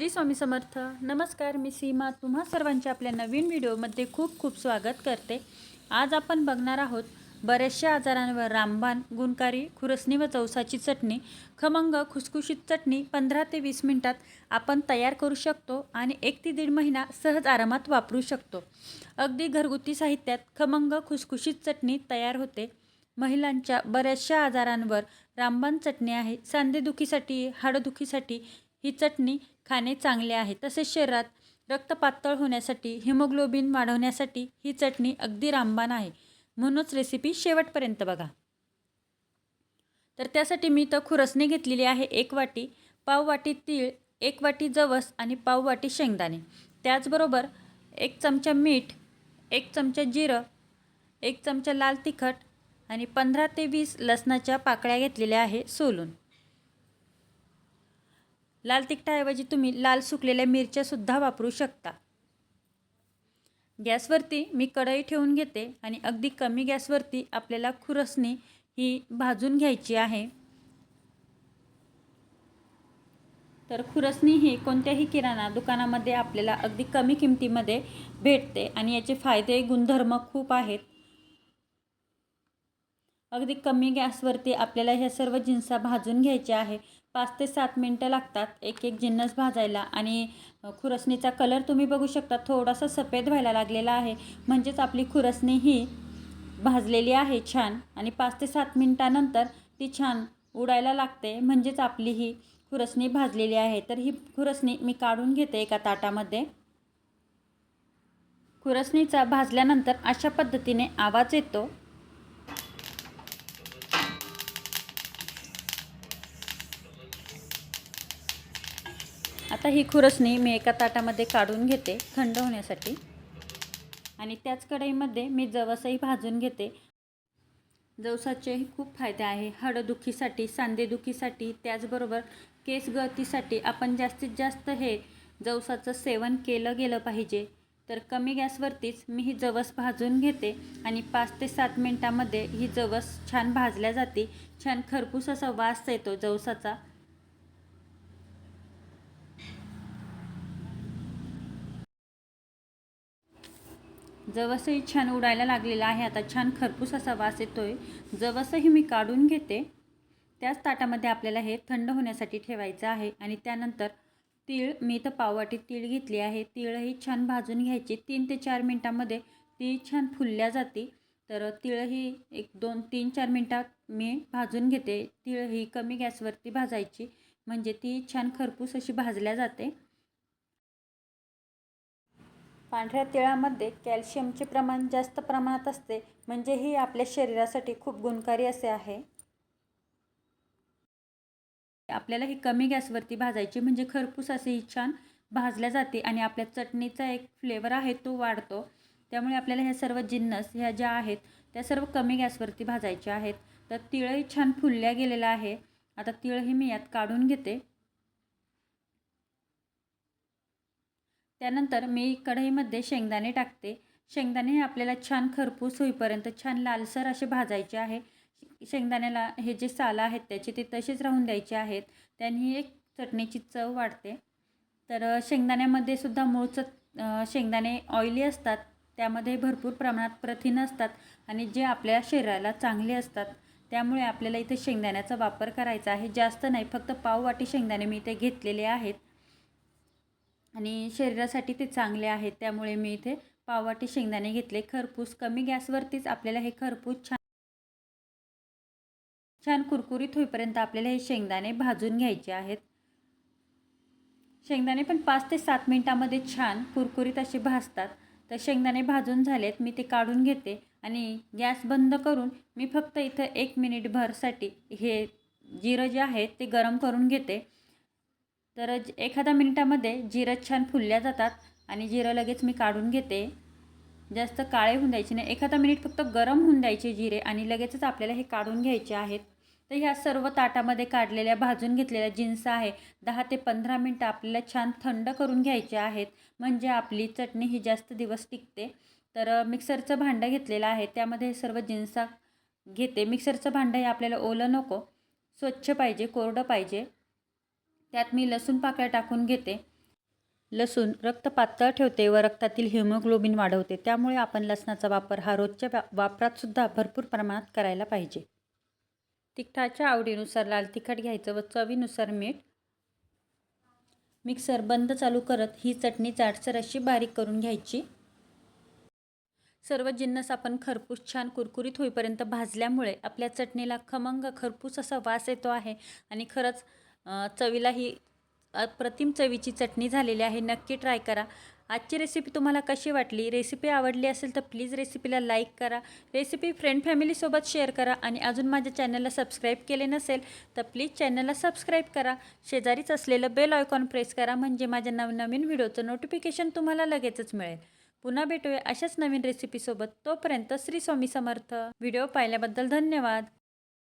श्री स्वामी समर्थ. नमस्कार मी सीमा. तुम्हा सर्वांचे आपल्या नवीन व्हिडिओमध्ये खूप खूप स्वागत करते. आज आपण बघणार आहोत बऱ्याचशा आजारांवर रामबाण गुणकारी खुरसणी व चौसाची चटणी खमंग खुसखुशीत चटणी पंधरा ते वीस मिनटात आपण तयार करू शकतो आणि एक ते दीड महिना सहज आरामात वापरू शकतो. अगदी घरगुती साहित्यात खमंग खुसखुशीत चटणी तयार होते. महिलांच्या बऱ्याचशा आजारांवर रामबाण चटणी आहे. सांधेदुखीसाठी हाडदुखीसाठी ही चटणी खाणे चांगले आहे. तसेच शरीरात रक्त पातळ होण्यासाठी हिमोग्लोबिन वाढवण्यासाठी ही चटणी अगदी रामबाण आहे. म्हणूनच रेसिपी शेवटपर्यंत बघा. तर त्यासाठी मी तर खुरसणी घेतलेली आहे एक वाटी पाव वाटी तीळ एक वाटी जवस आणि पाव वाटी शेंगदाणे. त्याचबरोबर एक चमचा मीठ एक चमचा जिरं एक चमचा लाल तिखट आणि पंधरा ते वीस लसणाच्या पाकळ्या घेतलेल्या आहे सोलून. लाल तिखटाऐवजी तुम्ही लाल सुकलेल्या मिरच्यासुद्धा वापरू शकता. गॅसवरती मी कढई ठेवून घेते आणि अगदी कमी गॅसवरती आपल्याला खुरसणी ही भाजून घ्यायची आहे. तर खुरसणी ही कोणत्याही किराणा दुकानामध्ये आपल्याला अगदी कमी किमतीमध्ये भेटते आणि याचे फायदे गुणधर्म खूप आहेत. अगदी कमी गॅसवरती आपल्याला ह्या सर्व जिन्सा भाजून घ्यायच्या आहे. पाच ते सात मिनटं लागतात एक एक जिन्नस भाजायला आणि खुरसणीचा कलर तुम्ही बघू शकता थोडासा सफेद व्हायला लागलेला आहे. म्हणजेच आपली खुरसणी ही भाजलेली आहे छान आणि पाच ते सात मिनटानंतर ती छान उडायला लागते. म्हणजेच आपली ही खुरसणी भाजलेली आहे. तर ही खुरसणी मी काढून घेते एका ताटामध्ये. खुरसणीचा भाजल्यानंतर अशा पद्धतीने आवाज येतो. आता ही खुरसणी मी एका ताटामध्ये काढून घेते थंड होण्यासाठी आणि त्याच कढईमध्ये मी जवसही भाजून घेते. जवसाचेही खूप फायदे आहे. हाडदुखीसाठी सांधेदुखीसाठी त्याचबरोबर केस गळतीसाठी आपण जास्तीत जास्त हे जवसाचं सेवन केलं गेलं पाहिजे. तर कमी गॅसवरतीच मी ही जवस भाजून घेते आणि पाच ते सात मिनटामध्ये ही जवस छान भाजल्या जाते. छान खरपूस असा वास येतो जवसाचा. जवसही छान उडायला लागलेला आहे. आता छान खरपूस असा वास येतोय. जवसही मी काढून घेते. त्याच ताटामध्ये आपल्याला हे थंड होण्यासाठी ठेवायचं आहे. आणि त्यानंतर तीळ मी तर पाववाटी तीळ घेतली आहे. तीळही छान भाजून घ्यायची. तीन ते चार मिनटामध्ये ती छान फुलल्या जाते. तर तीळही एक दोन तीन चार मिनटात मी भाजून घेते. तीळ ही कमी गॅसवरती भाजायची. म्हणजे ती छान खरपूस अशी भाजल्या जाते. पांढऱ्या तिळामध्ये कॅल्शियमचे प्रमाण जास्त प्रमाणात असते म्हणजे ही आपल्या शरीरासाठी खूप गुणकारी असे आहे. आपल्याला ही कमी गॅसवरती भाजायची म्हणजे खरपूस असे ही छान भाजल्या जाते आणि आपल्या चटणीचा एक फ्लेवर आहे तो वाढतो. त्यामुळे आपल्याला ह्या सर्व जिन्नस ह्या ज्या आहेत त्या सर्व कमी गॅसवरती भाजायच्या आहेत. तर तिळही छान फुलल्या गेलेलं आहे. आता तिळही मी यात काढून घेते. त्यानंतर मी कढईमध्ये शेंगदाणे टाकते. शेंगदाणे हे आपल्याला छान खरपूस होईपर्यंत छान लालसर असे भाजायचे आहे. शेंगदाण्याला हे जे सालं आहेत त्याचे ते तसेच राहून द्यायचे आहेत. त्यांनी एक चटणीची चव वाढते. तर शेंगदाण्यामध्ये सुद्धा मूळचं शेंगदाणे ऑइली असतात. त्यामध्ये भरपूर प्रमाणात प्रथिन असतात आणि जे आपल्या शरीराला चांगले असतात. त्यामुळे आपल्याला इथे शेंगदाण्याचा वापर करायचा आहे. जास्त नाही फक्त पाववाटी शेंगदाणे मी इथे घेतलेले आहेत. आणि शरीरासाठी ते चांगले आहेत त्यामुळे मी इथे पाववाटी शेंगदाणे घेतले. खरपूस कमी गॅसवरतीच आपल्याला हे खरपूस छान छान कुरकुरीत होईपर्यंत आपल्याला हे शेंगदाणे भाजून घ्यायचे आहेत. शेंगदाणे पण पाच ते सात मिनटामध्ये छान कुरकुरीत असे भाजतात. तर शेंगदाणे भाजून झालेत मी ते काढून घेते आणि गॅस बंद करून मी फक्त इथं एक मिनिटभरसाठी हे जिरं जे आहे ते गरम करून घेते. तर एखाद्या मिनिटामध्ये जिरं छान फुलल्या जातात आणि जिरं लगेच मी काढून घेते. जास्त काळे होऊन द्यायचे नाही. एखादा मिनिट फक्त गरम होऊन द्यायचे जिरे आणि लगेचच आपल्याला हे काढून घ्यायचे आहेत. तर ह्या सर्व ताटामध्ये काढलेल्या भाजून घेतलेल्या जिन्स आहे. दहा ते पंधरा मिनटं आपल्याला छान थंड करून घ्यायचे आहेत. म्हणजे आपली चटणी ही जास्त दिवस टिकते. तर मिक्सरचं भांडं घेतलेलं आहे. त्यामध्ये सर्व जिन्सा घेते. मिक्सरचं भांडं हे आपल्याला ओलं नको. स्वच्छ पाहिजे कोरडं पाहिजे. त्यात मी लसूण पाकळ्या टाकून घेते. लसूण रक्त पातळ ठेवते व रक्तातील हिमोग्लोबिन वाढवते. त्यामुळे आपण लसणाचा वापर हा रोजच्या वापरातसुद्धा भरपूर प्रमाणात करायला पाहिजे. तिखटाच्या आवडीनुसार लाल तिखट घ्यायचं व चवीनुसार मीठ मिक्सर बंद चालू करत ही चटणी जाडसर अशी बारीक करून घ्यायची. सर्व जिन्नस आपण खरपूस छान कुरकुरीत होईपर्यंत भाजल्यामुळे आपल्या चटणीला खमंग खरपूस असा वास येतो आहे आणि खरंच चवीला ही अप्रतिम चवीची चटणी झालेली आहे. नक्की ट्राय करा. आजची रेसिपी तुम्हाला कशी वाटली? रेसिपी आवडली असेल तर प्लीज रेसिपीला लाईक करा. रेसिपी फ्रेंड फॅमिलीसोबत शेअर करा आणि अजून माझ्या चॅनलला सबस्क्राईब केले नसेल तर प्लीज चॅनलला सबस्क्राईब करा. शेजारीच असलेलं बेल आयकॉन प्रेस करा म्हणजे माझ्या नवनवीन व्हिडिओचं नोटिफिकेशन तुम्हाला लगेचच मिळेल. पुन्हा भेटूया अशाच नवीन रेसिपीसोबत तोपर्यंत श्री स्वामी समर्थ. व्हिडिओ पाहिल्याबद्दल धन्यवाद.